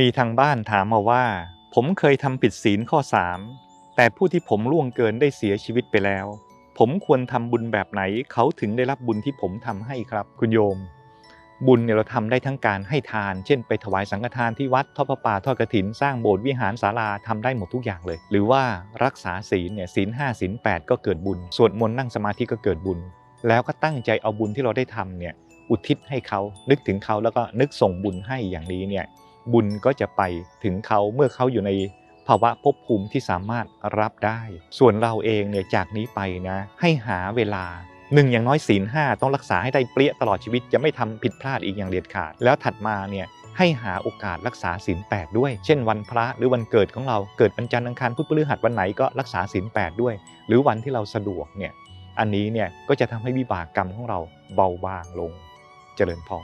มีทางบ้านถามมาว่า ผมเคยทำผิดศีลข้อ3แต่ผู้ที่ผมล่วงเกินได้เสียชีวิตไปแล้ว ผมควรทำบุญแบบไหนเขาถึงได้รับบุญที่ผมทำให้ครับ คุณโยม บุญเนี่ยเราทำได้ทั้งการให้ทาน เช่น ไปถวายสังฆทานที่วัดทอดพระป่าทอดกฐิน สร้างโบสถ์วิหารศาลาทำได้หมดทุกอย่างเลย หรือว่ารักษาศีลเนี่ยศีลห้าศีลแปดก็เกิดบุญสวดมนต์นั่งสมาธิก็เกิดบุญ แล้วก็ตั้งใจเอาบุญที่เราได้ทำเนี่ยอุทิศให้เขานึกถึงเขาแล้วก็นึกส่งบุญให้อย่างนี้เนี่ย บุญก็จะไปถึงเขาเมื่อเขาอยู่ในภาวะภพภูมิที่สามารถรับได้ ส่วนเราเองเนี่ยจากนี้ไปนะให้หาเวลาหนึ่งอย่างน้อยศีลห้าต้องรักษาให้ได้เปรี้ยตลอดชีวิตจะไม่ทำผิดพลาดอีกอย่างเด็ดขาด แล้วถัดมาเนี่ยให้หาโอกาสรักษาศีลแปดด้วย เช่นวันพระหรือวันเกิดของเราเกิดวันจันทร์อังคารพุธพฤหัสวันไหนก็รักษาศีลแปดด้วย หรือวันที่เราสะดวกเนี่ยอันนี้เนี่ยก็จะทำให้วิบากกรรมของเราเบาบางลงเจริญพร